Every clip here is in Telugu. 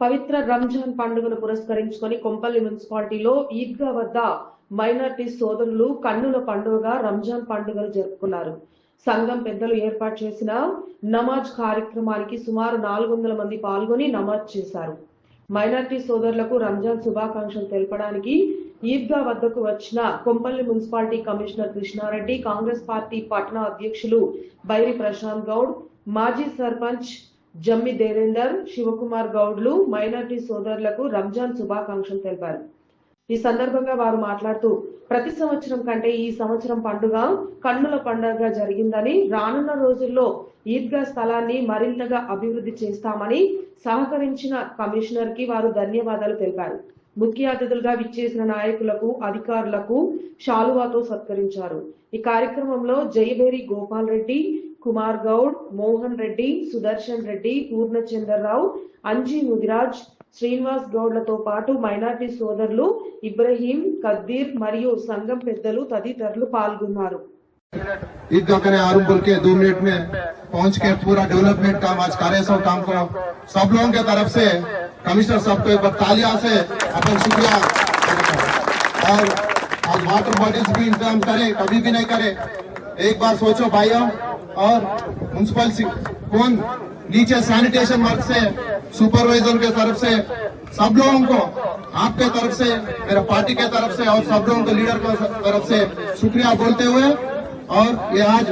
పవిత్ర రంజాన్ పండుగను పురస్కరించుకొని కొంపల్లి మున్సిపాలిటీలో ఈద్గా వద్ద మైనార్టీ సోదరులు కన్నుల పండుగగా రంజాన్ పండుగను జరుపుకున్నారు. సంఘం పెద్దలు ఏర్పాటు చేసిన నమాజ్ కార్యక్రమానికి సుమారు నాలుగు వందల మంది పాల్గొని నమాజ్ చేశారు. మైనార్టీ సోదరులకు రంజాన్ శుభాకాంక్షలు తెలపడానికి ఈద్గా వద్దకు వచ్చిన Kompally municipality commissioner Krishna Reddy Congress party పట్టణ అధ్యక్షులు బైరి ప్రశాంత్ గౌడ్ మాజీ సర్పంచ్ జమ్మి దేవేందర్ శివకుమార్ గౌడ్లు మైనార్టీ సోదరులకు రంజాన్ శుభాకాంక్షలు తెలిపారు. ఈ సందర్భంగా వారు మాట్లాడుతూ ప్రతి సంవత్సరం కంటే ఈ సంవత్సరం పండుగ కన్నుల పండుగగా జరిగిందని రానున్న రోజుల్లో ఈద్గా స్థలాన్ని మరింతగా అభివృద్ధి చేస్తామని సహకరించిన కమిషనర్కి వారు ధన్యవాదాలు తెలిపారు. ముఖ్య అతిథులుగా విచ్చేసిన నాయకులకు అధికారులకు శాలువాతో సత్కరించారు. ఈ కార్యక్రమంలో జయబేరి గోపాల్ రెడ్డి కుమార్ గౌడ్ మోహన్ రెడ్డి సుదర్శన్ రెడ్డి పూర్ణచంద్రరావు అంజీ ముదిరాజ్ శ్రీనివాస్ గౌడ్లతో పాటు మైనార్టీ సోదరులు ఇబ్రహీం కద్దీర్ మరియు సంఘం పెద్దలు తదితరులు పాల్గొన్నారు ईदगाह करे आरूम बोल के दो मिनट में पहुंच के पूरा डेवलपमेंट काम आज कार्य सब काम को सब लोगों के तरफ से कमिश्नर साहब को एक बार तालियां से अपन शुक्रिया और आज वाटर बॉडीज भी इंतजाम करे कभी भी नहीं करे एक बार सोचो भाइयों और म्यूनसिपल कौन? नीचे सैनिटेशन वर्क से सुपरवाइजर के तरफ़ से, सब लोगों को, आपके तरफ़ से, मेरे पार्टी के तरफ़ से और सब लोगों के लीडर के तरफ़ से शुक्रिया बोलते हुए, और ये आज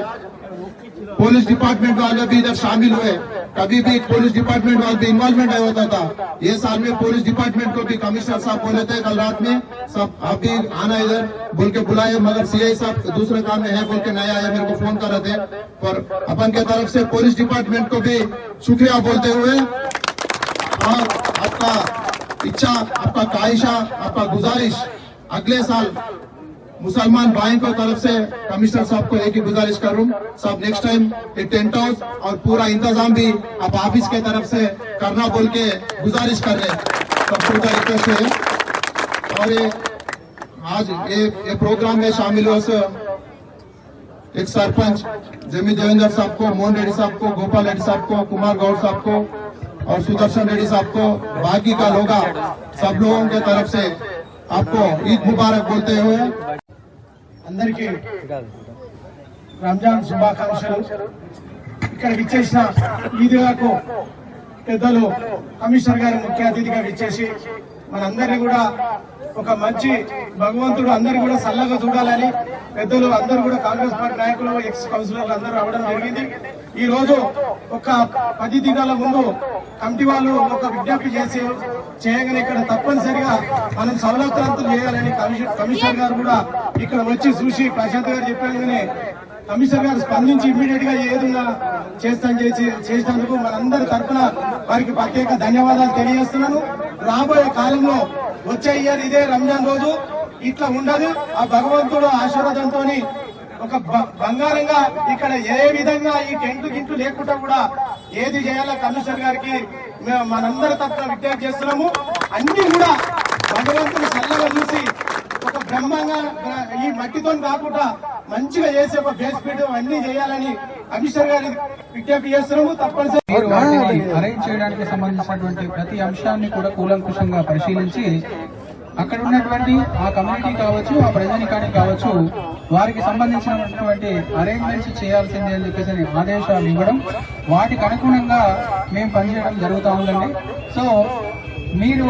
पुलिस डिपार्टमेंट वाले भी इधर शामिल हुए कभी भी पुलिस डिपार्टमेंट वाले भी इन्वॉल्वमेंट नहीं होता था। ये साल में पुलिस डिपार्टमेंट को भी कमिश्नर साहब बोले थे, कल रात में सब आप भी आना इधर, बोल के बुलाए, मगर सीआई साहब दूसरे काम में है, बोल के नहीं आया, मेरे को फ़ोन कर रहे थे। पर अपन के तरफ़ से पुलिस डिपार्टमेंट को भी शुक्रिया बोलते हुए, और आपका इच्छा, आपका ख्वाहिशा, आपका गुजारिश, अगले साल मुसलमान भाई को तरफ़ से कमिश्नर साहब को एक ही गुजारिश करूँ सब नेक्स्ट टाइम एक टेंट हाउस और पूरा इंतज़ाम भी आप ऑफ़िस के तरफ़ से करना बोल के गुजारिश कर रहे हैं। सब पूरा रिक्वेस्ट है। और ये, आज ये ये प्रोग्राम में शामिल हो एक सरपंच जमी देवेंद्र साहब को, मोहन रेड्डी साहब को, गोपाल रेड्डी साहब को, कुमार गौड़ साहब को और सुदर्शन रेड्डी साहब को, बाकी का लोग, सब लोगों के तरफ़ से आपको ईद मुबारक बोलते हुए అందరికీ రంజాన్ శుభాకాంక్షలు. ఇక్కడ విచ్చేసిన ఈద్గాకు పెద్దలు కమిషనర్ గారు ముఖ్య అతిథిగా విచ్చేసి మనందరినీ కూడా ఒక మంచి భగవంతుడు అందరినీ కూడా చల్లగా చూడాలని పెద్దలు అందరూ కూడా కాంగ్రెస్ పార్టీ నాయకులు ఎక్స్ కౌన్సిలర్లు అందరూ రావడం జరిగింది. ఈ రోజు ఒక పది దినాల ముందు కమిటీ వాళ్ళు ఒక విజ్ఞప్తి చేసి చేయగానే ఇక్కడ తప్పనిసరిగా మనం సౌలభ్యంతులు చేయాలని కమిషన్ కమిషనర్ గారు కూడా ఇక్కడ వచ్చి చూసి ప్రశాంత్ గారు చెప్పారు. కమిషనర్ గారు స్పందించి ఇమీడియట్గా ఏదన్నా చేస్తాను చేసి చేసినందుకు మనందరి తరఫున వారికి ప్రత్యేక ధన్యవాదాలు తెలియజేస్తున్నాను. రాబోయే కాలంలో వచ్చే ఇయర్ ఇదే రంజాన్ రోజు. ఇట్లా ఉండదు. ఆ భగవంతుడు ఆశీర్వాదంతో ఒక బ- బంగారంగా ఇక్కడ ఏ విధంగా ఈ టెంట్ గింటు లేకుండా కూడా ఏది చేయాలో కమిషనర్ గారికి మేము మనందరి తరఫున విజ్ఞప్తి చేస్తున్నాము. అన్ని కూడా భగవంతుని చల్లగా చూసి ఒక బ్రహ్మంగా ఈ మట్టితో కాకుండా మంచిగా చేసి ఒక బేస్ పీట్ అన్ని చేయాలని కమిషనర్ గారి విజ్ఞప్తి చేస్తున్నాము. తప్పనిసరి అరేంజ్ చేయడానికి సంబంధించినటువంటి ప్రతి అంశాన్ని కూడా కూలంకుషంగా పరిశీలించి అక్కడ ఉన్నటువంటి ఆ కమ్యూనిటీ కావచ్చు ఆ ప్రజానికానికి కావచ్చు వారికి సంబంధించినటువంటి అరేంజ్మెంట్స్ చేయాల్సింది అని చెప్పేసి ఆదేశాలు ఇవ్వడం వాటికి అనుగుణంగా మేము పనిచేయడం జరుగుతూ ఉందండి. సో మీరు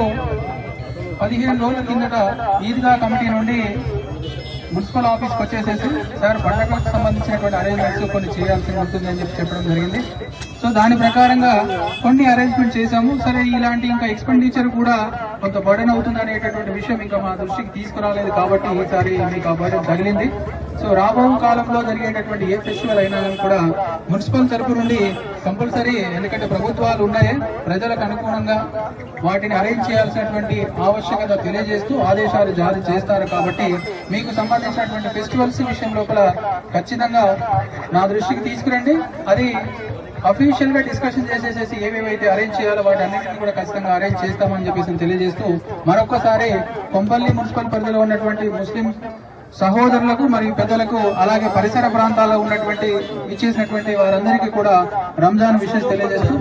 పదిహేను రోజుల కిందట ఈద్గా కమిటీ నుండి మున్సిపల్ ఆఫీస్కి వచ్చేసేసి సార్ పండగలకు సంబంధించినటువంటి అరేంజ్మెంట్స్ కొన్ని చేయాల్సి ఉంటుందని చెప్పి చెప్పడం జరిగింది. సో దాని ప్రకారంగా కొన్ని అరేంజ్మెంట్ చేశాము. సరే ఇలాంటి ఇంకా ఎక్స్పెండిచర్ కూడా కొంత బర్డెన్ అవుతుంది అనేటటువంటి విషయం ఇంకా మా దృష్టికి తీసుకురాలేదు కాబట్టి ఈసారి మీకు ఆ బర్డెన్ తగిలింది. సో రాబో కాలంలో జరిగేటటువంటి ఏ ఫెస్టివల్ అయినా కూడా మున్సిపల్ తరపు నుండి కంపల్సరీ ఎందుకంటే ప్రభుత్వాలు ఉన్నాయి ప్రజలకు అనుగుణంగా వాటిని అరేంజ్ చేయాల్సినటువంటి ఆవశ్యకత తెలియజేస్తూ ఆదేశాలు జారీ చేస్తారు కాబట్టి మీకు సంబంధించినటువంటి ఫెస్టివల్స్ విషయం లోపల ఖచ్చితంగా నా దృష్టికి తీసుకురండి. అది అఫీషియల్గా డిస్కషన్ చేసేసేసి ఏమేమైతే అరేంజ్ చేయాలో వాటి అన్నింటినీ కూడా ఖచ్చితంగా అరేంజ్ చేస్తామని చెప్పేసి తెలియజేస్తూ మరొకసారి కొంపల్లి మున్సిపల్ పరిధిలో ఉన్నటువంటి ముస్లిం సహోదరులకు మరియు పెద్దలకు అలాగే పరిసర ప్రాంతాల్లో ఉన్నటువంటి ఇచ్చేసినటువంటి వారందరికీ కూడా రంజాన్ విషయం తెలియజేస్తూ